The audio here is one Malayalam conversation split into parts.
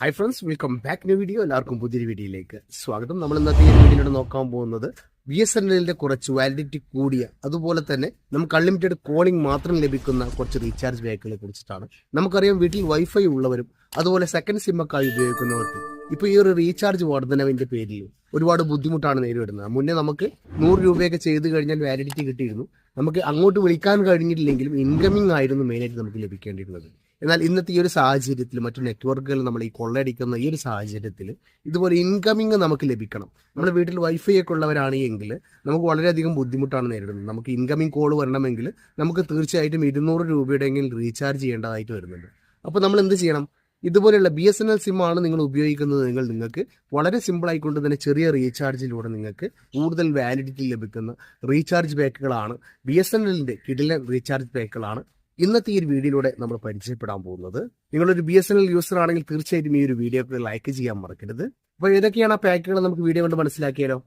Hi friends welcome back new video എല്ലാവർക്കും പുതിയൊരു വീഡിയോയിലേക്ക് സ്വാഗതം. നമ്മൾ ഇന്നത്തെ ഈ വീഡിയോയിലൂടെ നോക്കാൻ പോകുന്നത് ബി എസ് എൻ എല്ലിന്റെ കുറച്ച് വാലിഡിറ്റി കൂടിയ അതുപോലെ തന്നെ നമുക്ക് അൺലിമിറ്റഡ് കോളിംഗ് മാത്രം ലഭിക്കുന്ന കുറച്ച് റീചാർജ് ബാക്കുകളെ കുറിച്ചിട്ടാണ്. നമുക്കറിയാം വീട്ടിൽ വൈഫൈ ഉള്ളവരും അതുപോലെ സെക്കൻഡ് സിം ഒക്കെ ആയി ഉപയോഗിക്കുന്നവർക്ക് ഇപ്പൊ ഈ ഒരു റീചാർജ് വർദ്ധനവിന്റെ പേരിൽ ഒരുപാട് ബുദ്ധിമുട്ടാണ് നേരിടുന്നത്. മുന്നേ നമുക്ക് നൂറ് രൂപയൊക്കെ ചെയ്ത് കഴിഞ്ഞാൽ വാലിഡിറ്റി കിട്ടിയിരുന്നു. നമുക്ക് അങ്ങോട്ട് വിളിക്കാൻ കഴിഞ്ഞിട്ടില്ലെങ്കിലും ഇൻകമിംഗ് ആയിരുന്നു മെയിനായിട്ട് നമുക്ക് ലഭിക്കേണ്ടിയിരുന്നത്. എന്നാൽ ഇന്നത്തെ ഈ ഒരു സാഹചര്യത്തിൽ മറ്റു നെറ്റ്വർക്കുകൾ നമ്മൾ ഈ കൊള്ളയടിക്കുന്ന ഈ ഒരു സാഹചര്യത്തിൽ ഇതുപോലെ ഇൻകമിങ് നമുക്ക് ലഭിക്കണം. നമ്മുടെ വീട്ടിൽ വൈഫൈ ഒക്കെ ഉള്ളവരാണെങ്കിൽ നമുക്ക് വളരെയധികം ബുദ്ധിമുട്ടാണ് നേരിടുന്നത്. നമുക്ക് ഇൻകമിംഗ് കോൾ വരണമെങ്കിൽ നമുക്ക് തീർച്ചയായിട്ടും ഇരുന്നൂറ് രൂപയുടെയെങ്കിലും റീചാർജ് ചെയ്യേണ്ടതായിട്ട് വരുന്നുണ്ട്. അപ്പോൾ നമ്മൾ എന്ത് ചെയ്യണം? ഇതുപോലെയുള്ള ബി എസ് എൻ എൽ സിമ്മാണ് നിങ്ങൾ ഉപയോഗിക്കുന്നത് നിങ്ങൾ നിങ്ങൾക്ക് വളരെ സിമ്പിൾ ആയിക്കൊണ്ട് തന്നെ ചെറിയ റീചാർജിലൂടെ നിങ്ങൾക്ക് കൂടുതൽ വാലിഡിറ്റി ലഭിക്കുന്ന റീചാർജ് പാക്കുകളാണ് ബി എസ് എൻ എല്ലിന്റെ കിടിലൻ റീചാർജ് പാക്കുകളാണ് ഇന്നത്തെ ഈ ഒരു വീഡിയോയിലൂടെ നമ്മൾ പരിചയപ്പെടാൻ പോകുന്നത് നിങ്ങളൊരു B S N L user ആണെങ്കിൽ തീർച്ചയായിട്ടും ഈ ഒരു വീഡിയോ ലൈക്ക് ചെയ്യാൻ മറക്കരുത്. അപ്പോൾ ഏതൊക്കെയാണ് ആ പാക്കുകൾ നമുക്ക് വീഡിയോ കൊണ്ട് മനസ്സിലാക്കിയാലോ?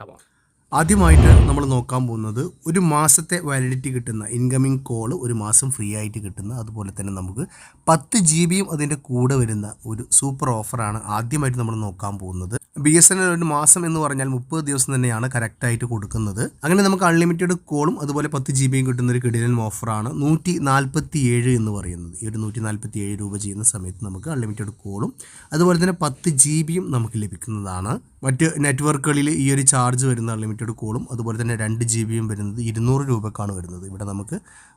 On. ആദ്യമായിട്ട് നമ്മൾ നോക്കാൻ പോകുന്നത് ഒരു മാസത്തെ വാലിഡിറ്റി കിട്ടുന്ന ഇൻകമിംഗ് കോൾ ഒരു മാസം ഫ്രീ ആയിട്ട് കിട്ടുന്ന അതുപോലെ തന്നെ നമുക്ക് പത്ത് ജി ബിയും അതിന്റെ കൂടെ വരുന്ന ഒരു സൂപ്പർ ഓഫറാണ് ആദ്യമായിട്ട് നമ്മൾ നോക്കാൻ പോകുന്നത്. ബി എസ് എൻ എൽ ഒരു മാസം എന്ന് പറഞ്ഞാൽ മുപ്പത് ദിവസം തന്നെയാണ് കറക്റ്റായിട്ട് കൊടുക്കുന്നത്. അങ്ങനെ നമുക്ക് അൺലിമിറ്റഡ് കോളും അതുപോലെ പത്ത് ജി ബിയും കിട്ടുന്ന ഒരു കിടിലൻ ഓഫറാണ് നൂറ്റി നാൽപ്പത്തി ഏഴ് എന്ന് പറയുന്നത്. ഈ ഒരു നൂറ്റി നാൽപ്പത്തി ഏഴ് രൂപ ചെയ്യുന്ന സമയത്ത് നമുക്ക് അൺലിമിറ്റഡ് കോളും അതുപോലെ തന്നെ പത്ത് ജി ബിയും നമുക്ക് ലഭിക്കുന്നതാണ്. മറ്റ് നെറ്റ്വർക്കുകളിൽ ഈ ഒരു ചാർജ് വരുന്ന അൺലിമിറ്റഡ് കോളും അതുപോലെ തന്നെ രണ്ട് ജി ബിയും വരുന്നത് ഇരുന്നൂറ് രൂപക്കാണ് വരുന്നത്. ഇവിടെ നമുക്ക്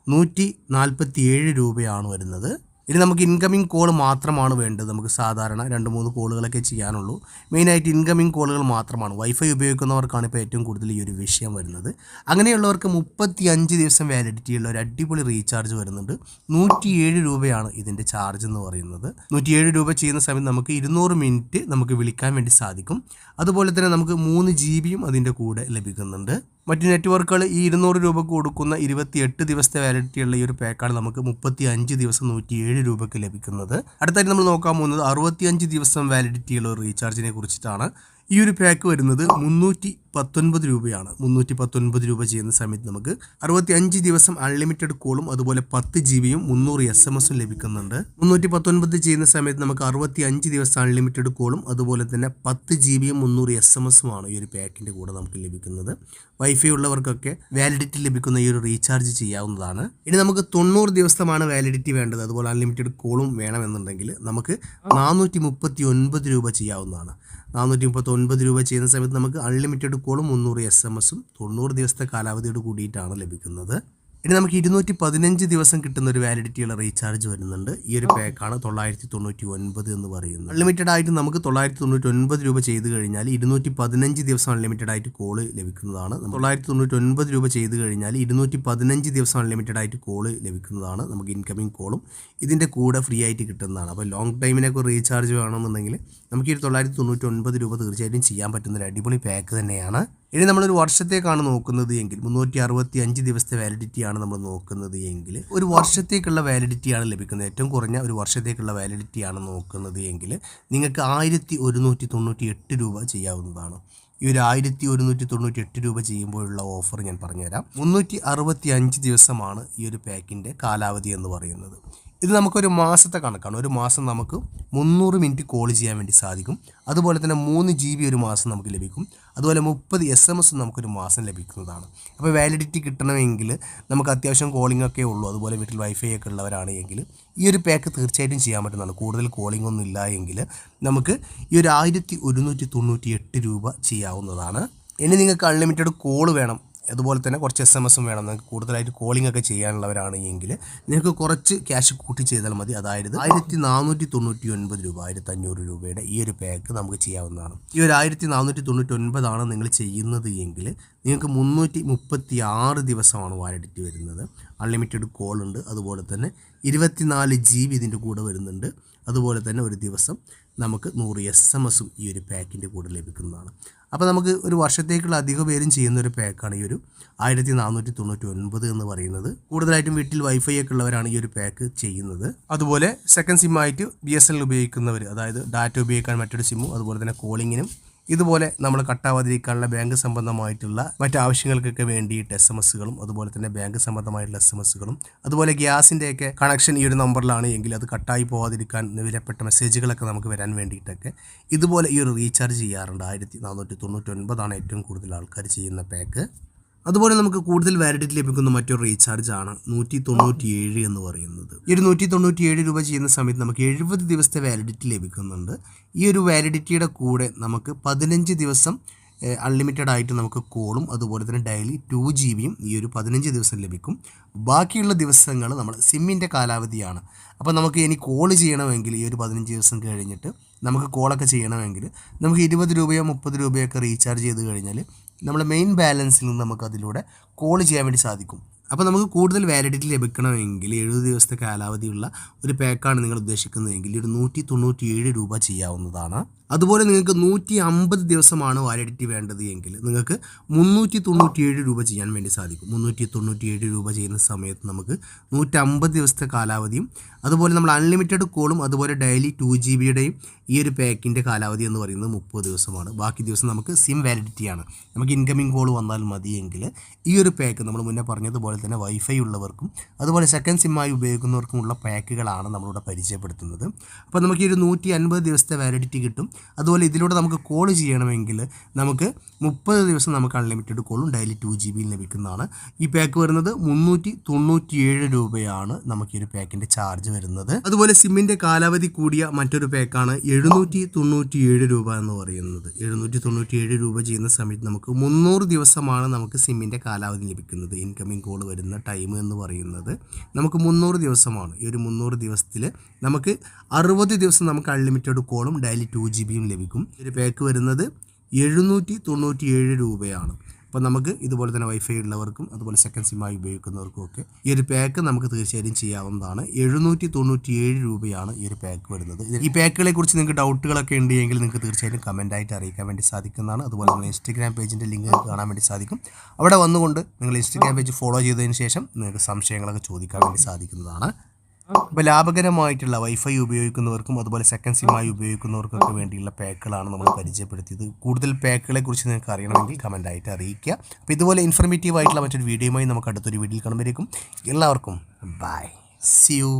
നൂറ്റി നാൽപ്പത്തി ഏഴ് രൂപയാണ് വരുന്നത്. ഇനി നമുക്ക് ഇൻകമിംഗ് കോൾ മാത്രമാണ് വേണ്ടത്. നമുക്ക് സാധാരണ രണ്ട് മൂന്ന് കോളുകളൊക്കെ ചെയ്യാനുള്ളൂ. മെയിനായിട്ട് ഇൻകമിംഗ് കോളുകൾ മാത്രമാണ്. വൈഫൈ ഉപയോഗിക്കുന്നവർക്കാണ് ഇപ്പോൾ ഏറ്റവും കൂടുതൽ ഈ ഒരു വിഷയം വരുന്നത്. അങ്ങനെയുള്ളവർക്ക് മുപ്പത്തി അഞ്ച് ദിവസം വാലിഡിറ്റി ഉള്ള ഒരു അടിപൊളി റീചാർജ് വരുന്നുണ്ട്. നൂറ്റിയേഴ് രൂപയാണ് ഇതിന്റെ ചാർജ് എന്ന് പറയുന്നത്. നൂറ്റിയേഴ് രൂപ ചെയ്യുന്ന സമയത്ത് നമുക്ക് ഇരുന്നൂറ് മിനിറ്റ് നമുക്ക് വിളിക്കാൻ വേണ്ടി സാധിക്കും. അതുപോലെ തന്നെ നമുക്ക് മൂന്ന് ജി ബിയും അതിന്റെ കൂടെ ലഭിക്കുന്നുണ്ട്. മറ്റു നെറ്റ്വർക്കുകൾ ഈ ഇരുന്നൂറ് രൂപക്ക് കൊടുക്കുന്ന ഇരുപത്തിയെട്ട് ദിവസത്തെ വാലിഡിറ്റി ഉള്ള ഈ ഒരു പാക്കാണ് നമുക്ക് മുപ്പത്തി അഞ്ച് ദിവസം നൂറ്റി ഏഴ് രൂപയ്ക്ക് ലഭിക്കുന്നത്. അടുത്തായിട്ട് നമ്മൾ നോക്കാൻ പോകുന്നത് അറുപത്തിയഞ്ച് ദിവസം വാലിഡിറ്റി ഉള്ള ഒരു റീചാർജിനെ കുറിച്ചിട്ടാണ്. ഈ ഒരു പാക്ക് വരുന്നത് മുന്നൂറ്റി പത്തൊൻപത് രൂപയാണ്. മുന്നൂറ്റി പത്തൊൻപത് രൂപ ചെയ്യുന്ന സമയത്ത് നമുക്ക് അറുപത്തി അഞ്ച് ദിവസം അൺലിമിറ്റഡ് കോളും അതുപോലെ പത്ത് ജി ബിയും മുന്നൂറ് എസ് എം എസും ലഭിക്കുന്നുണ്ട്. മുന്നൂറ്റി പത്തൊൻപത് ചെയ്യുന്ന സമയത്ത് നമുക്ക് അറുപത്തി അഞ്ച് ദിവസം അൺലിമിറ്റഡ് കോളും അതുപോലെ തന്നെ പത്ത് ജി ബിയും മുന്നൂറ് എസ് എം എസുമാണ് ഈ ഒരു പാക്കിന്റെ കൂടെ നമുക്ക് ലഭിക്കുന്നത്. വൈഫൈ ഉള്ളവർക്കൊക്കെ വാലിഡിറ്റി ലഭിക്കുന്ന ഈ ഒരു റീചാർജ് ചെയ്യാവുന്നതാണ്. ഇനി നമുക്ക് തൊണ്ണൂറ് ദിവസമാണ് വാലിഡിറ്റി വേണ്ടത്. അതുപോലെ അൺലിമിറ്റഡ് കോളും വേണമെന്നുണ്ടെങ്കിൽ നമുക്ക് നാനൂറ്റി മുപ്പത്തി ഒൻപത് രൂപ ചെയ്യാവുന്നതാണ്. നാനൂറ്റി മുപ്പത്തി ഒൻപത് രൂപ ചെയ്യുന്ന സമയത്ത് നമുക്ക് അൺലിമിറ്റഡ് കോളും മുന്നൂറ് എസ് എം എസും തൊണ്ണൂറ് ദിവസത്തെ കാലാവധിയോട് കൂടിയിട്ടാണ് ലഭിക്കുന്നത്. ഇനി നമുക്ക് ഇരുന്നൂറ്റി പതിനഞ്ച് ദിവസം കിട്ടുന്ന ഒരു വാലിഡിറ്റിയുള്ള റീചാർജ് വരുന്നുണ്ട്. ഈ ഒരു പാക്കാണ് തൊള്ളായിരത്തി തൊണ്ണൂറ്റി ഒൻപത് എന്ന് പറയുന്നത്. അൺലിമിറ്റഡ് ആയിട്ട് നമുക്ക് തൊള്ളായിരത്തി തൊണ്ണൂറ്റി ഒൻപത് രൂപ ചെയ്ത് കഴിഞ്ഞാൽ ഇരുന്നൂറ്റി പതിനഞ്ച് ദിവസം അൺലിമിറ്റഡ് ആയിട്ട് കോൾ ലഭിക്കുന്നതാണ്. തൊള്ളായിരത്തി തൊണ്ണൂറ്റി ഒൻപത് രൂപ ചെയ്ത് കഴിഞ്ഞാൽ ഇരുന്നൂറ്റി പതിനഞ്ച് ദിവസം അൺലിമിറ്റഡ് ആയിട്ട് കോൾ ലഭിക്കുന്നതാണ് നമുക്ക് ഇൻകമിംഗ് കോളും ഇതിന്റെ കൂടെ ഫ്രീ ആയിട്ട് കിട്ടുന്നതാണ്. അപ്പോൾ ലോങ് ടൈമിനൊക്കെ റീചാർജ് വേണമെന്നുണ്ടെങ്കിൽ നമുക്ക് ഈ തൊള്ളായിരത്തി തൊണ്ണൂറ്റി ഒൻപത് രൂപ തീർച്ചയായിട്ടും ചെയ്യാൻ പറ്റുന്ന ഒരു അടിപൊളി പാക്ക് തന്നെയാണ്. ഇനി നമ്മളൊരു വർഷത്തേക്കാണ് നോക്കുന്നത് എങ്കിൽ മുന്നൂറ്റി അറുപത്തി അഞ്ച് ദിവസത്തെ വാലിഡിറ്റിയാണ് നമ്മൾ നോക്കുന്നത് എങ്കിൽ ഒരു വർഷത്തേക്കുള്ള വാലിഡിറ്റിയാണ് ലഭിക്കുന്നത്. ഏറ്റവും കുറഞ്ഞ ഒരു വർഷത്തേക്കുള്ള വാലിഡിറ്റിയാണ് നോക്കുന്നത് എങ്കിൽ നിങ്ങൾക്ക് ആയിരത്തി ഒരുന്നൂറ്റി തൊണ്ണൂറ്റി എട്ട് രൂപ ചെയ്യാവുന്നതാണ്. ഈ ഒരു ആയിരത്തി ഒരുന്നൂറ്റി തൊണ്ണൂറ്റി എട്ട് രൂപ ചെയ്യുമ്പോഴുള്ള ഓഫർ ഞാൻ പറഞ്ഞുതരാം. മുന്നൂറ്റി അറുപത്തി അഞ്ച് ദിവസമാണ് ഈ ഒരു പാക്കിന്റെ കാലാവധി എന്ന് പറയുന്നത്. ഇത് നമുക്കൊരു മാസത്തെ കണക്കാണ്. ഒരു മാസം നമുക്ക് മുന്നൂറ് മിനിറ്റ് കോൾ ചെയ്യാൻ വേണ്ടി സാധിക്കും. അതുപോലെ തന്നെ മൂന്ന് ജി ബി ഒരു മാസം നമുക്ക് ലഭിക്കും. അതുപോലെ മുപ്പത് എസ് എം എസ് നമുക്കൊരു മാസം ലഭിക്കുന്നതാണ്. അപ്പോൾ വാലിഡിറ്റി കിട്ടണമെങ്കിൽ നമുക്ക് അത്യാവശ്യം കോളിംഗ് ഒക്കെ ഉള്ളൂ. അതുപോലെ വീട്ടിൽ വൈഫൈ ഒക്കെ ഉള്ളവരാണ് എങ്കിൽ ഈ ഒരു പാക്ക് തീർച്ചയായിട്ടും ചെയ്യാൻ പറ്റുന്നതാണ്. കൂടുതൽ കോളിംഗ് ഒന്നും ഇല്ല എങ്കിൽ നമുക്ക് ഈ ഒരു ആയിരത്തി ഒരുന്നൂറ്റി തൊണ്ണൂറ്റി എട്ട് രൂപ ചെയ്യാവുന്നതാണ്. ഇനി നിങ്ങൾക്ക് അൺലിമിറ്റഡ് കോൾ വേണം. അതുപോലെ തന്നെ കുറച്ച് എസ് എം എസും വേണം. നിങ്ങൾക്ക് കൂടുതലായിട്ട് കോളിംഗ് ഒക്കെ ചെയ്യാനുള്ളവരാണ് എങ്കിൽ നിങ്ങൾക്ക് കുറച്ച് ക്യാഷ് കൂട്ടി ചെയ്താൽ മതി. അതായത് ആയിരത്തി നാനൂറ്റി തൊണ്ണൂറ്റി ഒൻപത് രൂപ ആയിരത്തി അഞ്ഞൂറ് രൂപയുടെ ഈ ഒരു പാക്ക് നമുക്ക് ചെയ്യാവുന്നതാണ്. ഈ ഒരു ആയിരത്തി നാനൂറ്റി തൊണ്ണൂറ്റി ഒൻപതാണ് നിങ്ങൾ ചെയ്യുന്നത് എങ്കിൽ നിങ്ങൾക്ക് മുന്നൂറ്റി മുപ്പത്തി ആറ് ദിവസമാണ് വാലിഡിറ്റി വരുന്നത്. അൺലിമിറ്റഡ് കോൾ ഉണ്ട്. അതുപോലെ തന്നെ ഇരുപത്തിനാല് ജി ബി ഇതിന്റെ കൂടെ വരുന്നുണ്ട്. അതുപോലെ തന്നെ ഒരു ദിവസം നമുക്ക് നൂറ് എസ് എം എസും ഈ ഒരു പാക്കിന്റെ കൂടെ ലഭിക്കുന്നതാണ്. അപ്പോൾ നമുക്ക് ഒരു വർഷത്തേക്കുള്ള അധിക പേരും ചെയ്യുന്ന ഒരു പാക്കാണ് ഈ ഒരു ആയിരത്തി നാനൂറ്റി തൊണ്ണൂറ്റി ഒൻപത് എന്ന് പറയുന്നത്. കൂടുതലായിട്ടും വീട്ടിൽ വൈഫൈ ഒക്കെ ഉള്ളവരാണ് ഈ ഒരു പാക്ക് ചെയ്യുന്നത്. അതുപോലെ സെക്കൻഡ് സിമ്മായിട്ട് ബി എസ് എൻ എൽ ഉപയോഗിക്കുന്നവർ അതായത് ഡാറ്റ ഉപയോഗിക്കാൻ മറ്റൊരു സിമ്മും അതുപോലെ തന്നെ കോളിങ്ങിനും ഇതുപോലെ നമ്മൾ കട്ടാവാതിരിക്കാനുള്ള ബാങ്ക് സംബന്ധമായിട്ടുള്ള മറ്റു ആവശ്യങ്ങൾക്കൊക്കെ വേണ്ടിയിട്ട് എസ് എം എസ്സുകളും അതുപോലെ തന്നെ ബാങ്ക് സംബന്ധമായിട്ടുള്ള എസ് എം എസ്സുകളും അതുപോലെ ഗ്യാസിന്റെയൊക്കെ കണക്ഷൻ ഈ ഒരു നമ്പറിലാണ് എങ്കിൽ അത് കട്ടായി പോകാതിരിക്കാൻ വിലപ്പെട്ട മെസ്സേജുകളൊക്കെ നമുക്ക് വരാൻ വേണ്ടിയിട്ടൊക്കെ ഇതുപോലെ ഈ ഒരു റീചാർജ് ചെയ്യാറുണ്ട്. ആയിരത്തി നാനൂറ്റി തൊണ്ണൂറ്റി ഒൻപതാണ് ഏറ്റവും കൂടുതൽ ആൾക്കാർ ചെയ്യുന്ന പാക്ക് അതുപോലെ നമുക്ക് കൂടുതൽ വാലിഡിറ്റി ലഭിക്കുന്ന മറ്റൊരു റീചാർജ് ആണ് നൂറ്റി തൊണ്ണൂറ്റി ഏഴ് എന്ന് പറയുന്നത്. ഈ ഒരു നൂറ്റി തൊണ്ണൂറ്റി ഏഴ് രൂപ ചെയ്യുന്ന സമയത്ത് നമുക്ക് എഴുപത് ദിവസത്തെ വാലിഡിറ്റി ലഭിക്കുന്നുണ്ട്. ഈ ഒരു വാലിഡിറ്റിയുടെ കൂടെ നമുക്ക് പതിനഞ്ച് ദിവസം അൺലിമിറ്റഡ് ആയിട്ട് നമുക്ക് കോളും അതുപോലെ തന്നെ ഡെയിലി ടു ജി ബിയും ഈ ഒരു പതിനഞ്ച് ദിവസം ലഭിക്കും. ബാക്കിയുള്ള ദിവസങ്ങൾ നമ്മൾ സിമ്മിന്റെ കാലാവധിയാണ്. അപ്പോൾ നമുക്ക് ഇനി കോൾ ചെയ്യണമെങ്കിൽ ഈ ഒരു പതിനഞ്ച് ദിവസം കഴിഞ്ഞിട്ട് നമുക്ക് കോളൊക്കെ ചെയ്യണമെങ്കിൽ നമുക്ക് ഇരുപത് രൂപയോ മുപ്പത് രൂപയോ ഒക്കെ റീചാർജ് ചെയ്ത് കഴിഞ്ഞാൽ നമ്മുടെ മെയിൻ ബാലൻസിൽ നിന്ന് നമുക്ക് അതിലൂടെ കോൾ ചെയ്യാൻ വേണ്ടി സാധിക്കും. അപ്പോൾ നമുക്ക് കൂടുതൽ വാലിഡിറ്റി ലഭിക്കണമെങ്കിൽ എഴുപത് ദിവസത്തെ കാലാവധിയുള്ള ഒരു പാക്കാണ് നിങ്ങൾ ഉദ്ദേശിക്കുന്നതെങ്കിൽ ഒരു നൂറ്റി തൊണ്ണൂറ്റി ഏഴ് രൂപ ചെയ്യാവുന്നതാണ്. അതുപോലെ നിങ്ങൾക്ക് നൂറ്റി അമ്പത് ദിവസമാണ് വാലിഡിറ്റി വേണ്ടത് എങ്കിൽ നിങ്ങൾക്ക് മുന്നൂറ്റി തൊണ്ണൂറ്റിയേഴ് രൂപ ചെയ്യാൻ വേണ്ടി സാധിക്കും. മുന്നൂറ്റി തൊണ്ണൂറ്റിയേഴ് രൂപ ചെയ്യുന്ന സമയത്ത് നമുക്ക് നൂറ്റമ്പത് ദിവസത്തെ കാലാവധിയും അതുപോലെ നമ്മൾ അൺലിമിറ്റഡ് കോളും അതുപോലെ ഡെയിലി ടു ജി ബിയുടെയും ഈ ഒരു പാക്കിന്റെ കാലാവധി എന്ന് പറയുന്നത് മുപ്പത് ദിവസമാണ്. ബാക്കി ദിവസം നമുക്ക് സിം വാലിഡിറ്റിയാണ് നമുക്ക് ഇൻകമിംഗ് കോൾ വന്നാൽ മതിയെങ്കിൽ ഈ ഒരു പാക്ക് നമ്മൾ മുന്നേ പറഞ്ഞതുപോലെ തന്നെ വൈഫൈ ഉള്ളവർക്കും അതുപോലെ സെക്കൻഡ് സിമ്മായി ഉപയോഗിക്കുന്നവർക്കുമുള്ള പാക്കുകളാണ് നമ്മളിവിടെ പരിചയപ്പെടുത്തുന്നത്. അപ്പോൾ നമുക്ക് ഈ ഒരു നൂറ്റി അൻപത് ദിവസത്തെ വാലിഡിറ്റി കിട്ടും. അതുപോലെ ഇതിലൂടെ നമുക്ക് കോൾ ചെയ്യണമെങ്കിൽ നമുക്ക് മുപ്പത് ദിവസം നമുക്ക് അൺലിമിറ്റഡ് കോളും ഡെയിലി ടു ജി ബിയിൽ ലഭിക്കുന്നതാണ്. ഈ പാക്ക് വരുന്നത് മുന്നൂറ്റി തൊണ്ണൂറ്റിയേഴ് രൂപയാണ് നമുക്ക് ഈ ഒരു പാക്കിന്റെ ചാർജ് വരുന്നത്. അതുപോലെ സിമ്മിന്റെ കാലാവധി കൂടിയ മറ്റൊരു പാക്കാണ് എഴുന്നൂറ്റി തൊണ്ണൂറ്റിയേഴ് രൂപ എന്ന് പറയുന്നത്. എഴുന്നൂറ്റി തൊണ്ണൂറ്റിയേഴ് രൂപ ചെയ്യുന്ന സമയത്ത് നമുക്ക് മുന്നൂറ് ദിവസമാണ് നമുക്ക് സിമ്മിന്റെ കാലാവധി ലഭിക്കുന്നത് ഇൻകമിംഗ് കോൾ വരുന്ന ടൈം എന്ന് പറയുന്നത് നമുക്ക് മുന്നൂറ് ദിവസമാണ്. ഈ ഒരു മുന്നൂറ് ദിവസത്തിൽ നമുക്ക് അറുപത് ദിവസം നമുക്ക് അൺലിമിറ്റഡ് കോളും ഡെയിലി ടു ജി ബിയും ലഭിക്കും. ഒരു പാക്ക് വരുന്നത് എഴുന്നൂറ്റി തൊണ്ണൂറ്റി ഏഴ് രൂപയാണ്. അപ്പോൾ നമുക്ക് ഇതുപോലെ തന്നെ വൈഫൈ ഉള്ളവർക്കും അതുപോലെ സെക്കൻഡ് സിമ്മായി ഉപയോഗിക്കുന്നവർക്കും ഒക്കെ ഈ ഒരു പാക്ക് നമുക്ക് തീർച്ചയായും ചെയ്യാവുന്നതാണ്. എഴുന്നൂറ്റി തൊണ്ണൂറ്റി ഏഴ് രൂപയാണ് ഈ ഒരു പാക്ക് വരുന്നത്. ഈ പാക്കുകളെ കുറിച്ച് നിങ്ങൾക്ക് ഡൗട്ടുകളൊക്കെ ഉണ്ടെങ്കിൽ നിങ്ങൾക്ക് തീർച്ചയായും കമന്റ് ആയിട്ട് അറിയിക്കാൻ വേണ്ടി സാധിക്കുന്നതാണ്. അതുപോലെ നിങ്ങൾ ഇൻസ്റ്റഗ്രാം പേജിന്റെ ലിങ്ക് കാണാൻ വേണ്ടി സാധിക്കും. അവിടെ വന്നുകൊണ്ട് നിങ്ങൾ ഇൻസ്റ്റഗ്രാം പേജ് ഫോളോ ചെയ്തതിന് ശേഷം നിങ്ങൾക്ക് സംശയങ്ങളൊക്കെ ചോദിക്കാൻ വേണ്ടി സാധിക്കുന്നതാണ്. അപ്പോൾ ലാഭകരമായിട്ടുള്ള വൈഫൈ ഉപയോഗിക്കുന്നവർക്കും അതുപോലെ സെക്കൻഡ് സിമ്മായി ഉപയോഗിക്കുന്നവർക്കൊക്കെ വേണ്ടിയുള്ള പാക്കുകളാണ് നമ്മൾ പരിചയപ്പെടുത്തിയത്. കൂടുതൽ പാക്കുകളെ കുറിച്ച് നിങ്ങൾക്ക് അറിയണമെങ്കിൽ കമന്റ് ആയിട്ട് അറിയിക്കുക. അപ്പോൾ ഇതുപോലെ ഇൻഫർമേറ്റീവ് ആയിട്ടുള്ള മറ്റൊരു വീഡിയോയുമായി നമുക്ക് അടുത്തൊരു വീഡിയോയിൽ കാണുമ്പോഴേക്കും എല്ലാവർക്കും ബൈ സി യു